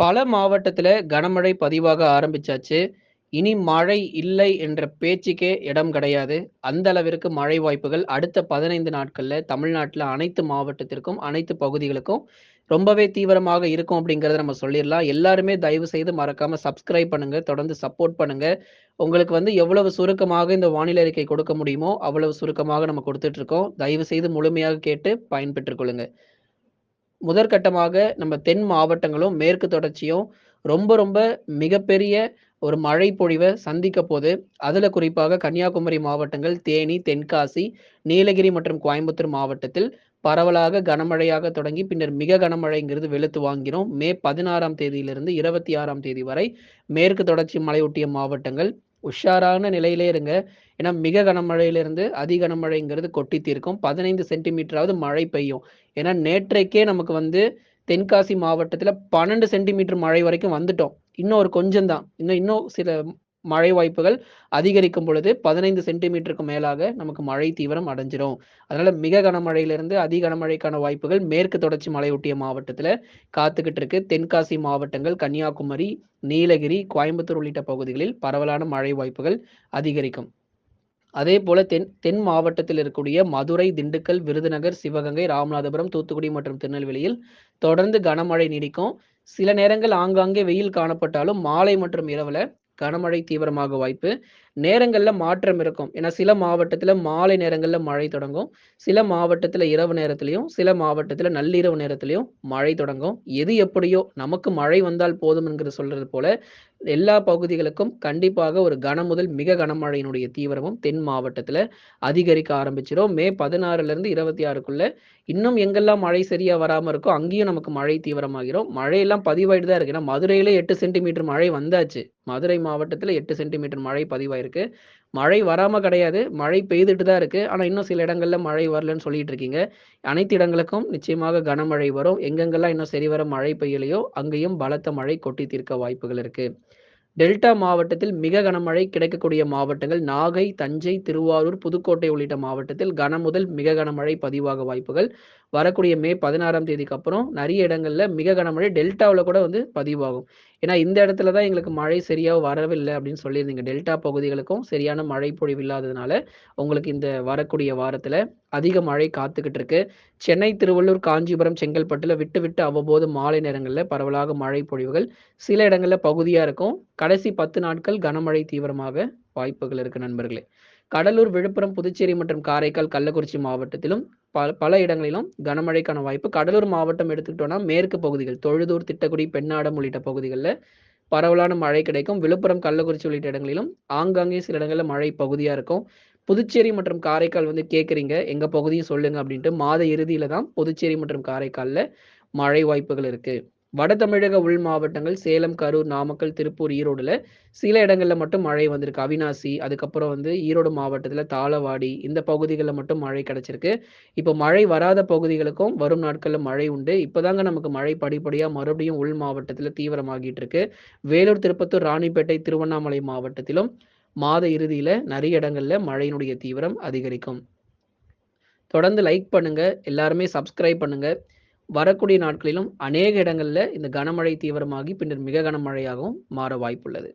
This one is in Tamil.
பல மாவட்டத்தில் கனமழை பதிவாக ஆரம்பிச்சாச்சு. இனி மழை இல்லை என்ற பேச்சுக்கே இடம் கிடையாது. அந்த அளவிற்கு மழை வாய்ப்புகள் அடுத்த பதினைந்து நாட்களில் தமிழ்நாட்டில் அனைத்து மாவட்டத்திற்கும், அனைத்து பகுதிகளுக்கும் ரொம்பவே தீவிரமாக இருக்கும் அப்படிங்கிறத நம்ம சொல்லிடலாம் எல்லாருமே தயவு செய்து மறக்காம சப்ஸ்கிரைப் பண்ணுங்க. தொடர்ந்து சப்போர்ட் பண்ணுங்க. உங்களுக்கு வந்து எவ்வளவு சுருக்கமாக இந்த வானிலை அறிக்கை கொடுக்க முடியுமோ, அவ்வளவு சுருக்கமாக நம்ம கொடுத்துட்ருக்கோம் தயவு செய்து முழுமையாக கேட்டு பயன்பெற்றுக் கொள்ளுங்க. முதற்கட்டமாக நம்ம தென் மாவட்டங்களும், மேற்கு தொடர்ச்சியும் ரொம்ப ரொம்ப மிகப்பெரிய ஒரு மழை பொழிவை சந்திக்க போது. அதில் குறிப்பாக கன்னியாகுமரி மாவட்டங்கள், தேனி, தென்காசி, நீலகிரி மற்றும் கோயம்புத்தூர் மாவட்டத்தில் பரவலாக கனமழையாக தொடங்கி, பின்னர் மிக கனமழைங்கிறது வெளுத்து வாங்கினோம் மே 16ஆம் தேதியிலிருந்து 26ஆம் தேதி வரை மேற்கு தொடர்ச்சி மலையொட்டிய மாவட்டங்கள் உஷாரான நிலையிலே இருங்க. ஏன்னா மிக கனமழையிலிருந்து அதி கனமழைங்கிறது கொட்டி தீர்க்கும். 15 சென்டிமீட்டராவது மழை பெய்யும். ஏன்னா நேற்றைக்கே நமக்கு வந்து தென்காசி மாவட்டத்துல 12 சென்டிமீட்டர் மழை வரைக்கும் வந்துட்டோம். இன்னும் ஒரு கொஞ்சம் தான். இன்னும் இன்னும் சில மழை வாய்ப்புகள் அதிகரிக்கும் பொழுது 15 சென்டிமீட்டருக்கு மேலாக நமக்கு மழை தீவிரம் அடைஞ்சிரும். அதனால மிக கனமழையிலிருந்து அதி கனமழைக்கான வாய்ப்புகள் மேற்கு தொடர்ச்சி மலையொட்டிய மாவட்டத்துல காத்துக்கிட்டு இருக்கு. தென்காசி மாவட்டங்கள், கன்னியாகுமரி, நீலகிரி, கோயம்புத்தூர் உள்ளிட்ட பகுதிகளில் பரவலான மழை வாய்ப்புகள் அதிகரிக்கும். அதே போல தென் தென் மாவட்டத்தில் இருக்கக்கூடிய மதுரை, திண்டுக்கல், விருதுநகர், சிவகங்கை, ராமநாதபுரம், தூத்துக்குடி மற்றும் திருநெல்வேலியில் தொடர்ந்து கனமழை நீடிக்கும். சில நேரங்கள் ஆங்காங்கே வெயில் காணப்பட்டாலும், மாலை மற்றும் இரவுல கனமழை தீவிரமாக வாய்ப்பு. நேரங்களில் மாற்றம் இருக்கும். ஏன்னா சில மாவட்டத்தில் மாலை நேரங்களில் மழை தொடங்கும். சில மாவட்டத்தில் இரவு நேரத்திலயும், சில மாவட்டத்தில் நள்ளிரவு நேரத்துலையும் மழை தொடங்கும். எது எப்படியோ நமக்கு மழை வந்தால் போதும் என்கிறது சொல்றது போல, எல்லா பகுதிகளுக்கும் கண்டிப்பாக ஒரு கன முதல் மிக கனமழையினுடைய தீவிரமும் தென் மாவட்டத்தில் அதிகரிக்க ஆரம்பிச்சிடும் மே 16லிருந்து 26க்குள்ள இன்னும் எங்கெல்லாம் மழை சரியா வராமல் இருக்கோ, அங்கேயும் நமக்கு மழை தீவிரமாகிடும் மழையெல்லாம் பதிவாயிட்டு தான் இருக்கு. ஏன்னா மதுரையிலே எட்டு சென்டிமீட்டர் மழை வந்தாச்சு. மதுரை மாவட்டத்தில் எட்டு சென்டிமீட்டர் மழை பதிவாயிருக்கு. மழை வராம கிடையாது. மழை பெய்துட்டு தான் இருக்கு. ஆனா இன்னும் சில இடங்கள்ல மழை வரலன்னு சொல்லிட்டு இருக்கீங்க. அனைத்து இடங்களுக்கும் நிச்சயமாக கனமழை வரும். எங்கெங்கெல்லாம் இன்னும் சரிவர மழை பெய்யலையோ, அங்கேயும் பலத்த மழை கொட்டி தீர்க்க வாய்ப்புகள் இருக்கு. டெல்டா மாவட்டத்தில் மிக கனமழை கிடைக்கக்கூடிய மாவட்டங்கள் நாகை, தஞ்சை, திருவாரூர், புதுக்கோட்டை உள்ளிட்ட மாவட்டத்தில் கன முதல் மிக கனமழை பதிவாக வாய்ப்புகள். வரக்கூடிய மே 16ஆம் தேதிக்கு அப்புறம் நிறைய இடங்கள்ல மிக கனமழை டெல்டாவில் கூட வந்து பதிவாகும். ஏன்னா இந்த இடத்துல தான் எங்களுக்கு மழை சரியாக வரவில்லை அப்படின்னு சொல்லியிருந்தீங்க. டெல்டா பகுதிகளுக்கும் சரியான மழை பொழிவு இல்லாததுனால, உங்களுக்கு இந்த வரக்கூடிய வாரத்தில் அதிக மழை காத்துக்கிட்டு இருக்கு. சென்னை, திருவள்ளூர், காஞ்சிபுரம், செங்கல்பட்டுல விட்டு விட்டு அவ்வப்போது மாலை நேரங்களில் பரவலாக மழை பொழிவுகள் சில இடங்களில் பகுதியாக இருக்கும். கடைசி 10 நாட்கள் கனமழை தீவிரமாக வாய்ப்புகள் இருக்கு நண்பர்களே. கடலூர், விழுப்புரம், புதுச்சேரி மற்றும் காரைக்கால், கள்ளக்குறிச்சி மாவட்டத்திலும் பல பல இடங்களிலும் கனமழைக்கான வாய்ப்பு. கடலூர் மாவட்டம் எடுத்துக்கிட்டோம்னா, மேற்கு பகுதிகள் தொழுதூர், திட்டக்குடி, பெண்ணாடம் உள்ளிட்ட பகுதிகளில் பரவலான மழை கிடைக்கும். விழுப்புரம், கள்ளக்குறிச்சி உள்ளிட்ட இடங்களிலும் ஆங்காங்கே சில இடங்களில் மழை பகுதியாக இருக்கும். புதுச்சேரி மற்றும் காரைக்கால் வந்து கேட்குறீங்க. எங்கள் பகுதியும் சொல்லுங்க அப்படின்ட்டு. மாத இறுதியில தான் புதுச்சேரி மற்றும் காரைக்காலில் மழை வாய்ப்புகள் இருக்குது வட தமிழக உள் மாவட்டங்கள் சேலம், கரூர், நாமக்கல், திருப்பூர், ஈரோடுல சில இடங்கள்ல மட்டும் மழை வந்திருக்கு. அவினாசி அதுக்கப்புறம் வந்து ஈரோடு மாவட்டத்துல தாளவாடி இந்த பகுதிகளில் மட்டும் மழை கிடைச்சிருக்கு. இப்போ மழை வராத பகுதிகளுக்கும் வரும் நாட்கள்ல மழை உண்டு. இப்போதாங்க நமக்கு மழை படிப்படியா மறுபடியும் உள் மாவட்டத்துல தீவிரமாகிட்டு இருக்கு. வேலூர், திருப்பத்தூர், ராணிப்பேட்டை, திருவண்ணாமலை மாவட்டத்திலும் மாத இறுதியில நிறைய இடங்கள்ல மழையினுடைய தீவிரம் அதிகரிக்கும். தொடர்ந்து லைக் பண்ணுங்க. எல்லாருமே சப்ஸ்கிரைப் பண்ணுங்க. வரக்கூடிய நாட்களிலும் அநேக இடங்களில் இந்த கனமழை தீவிரமாகி பின்னர் மிக கனமழையாகவும் மாற வாய்ப்புள்ளது.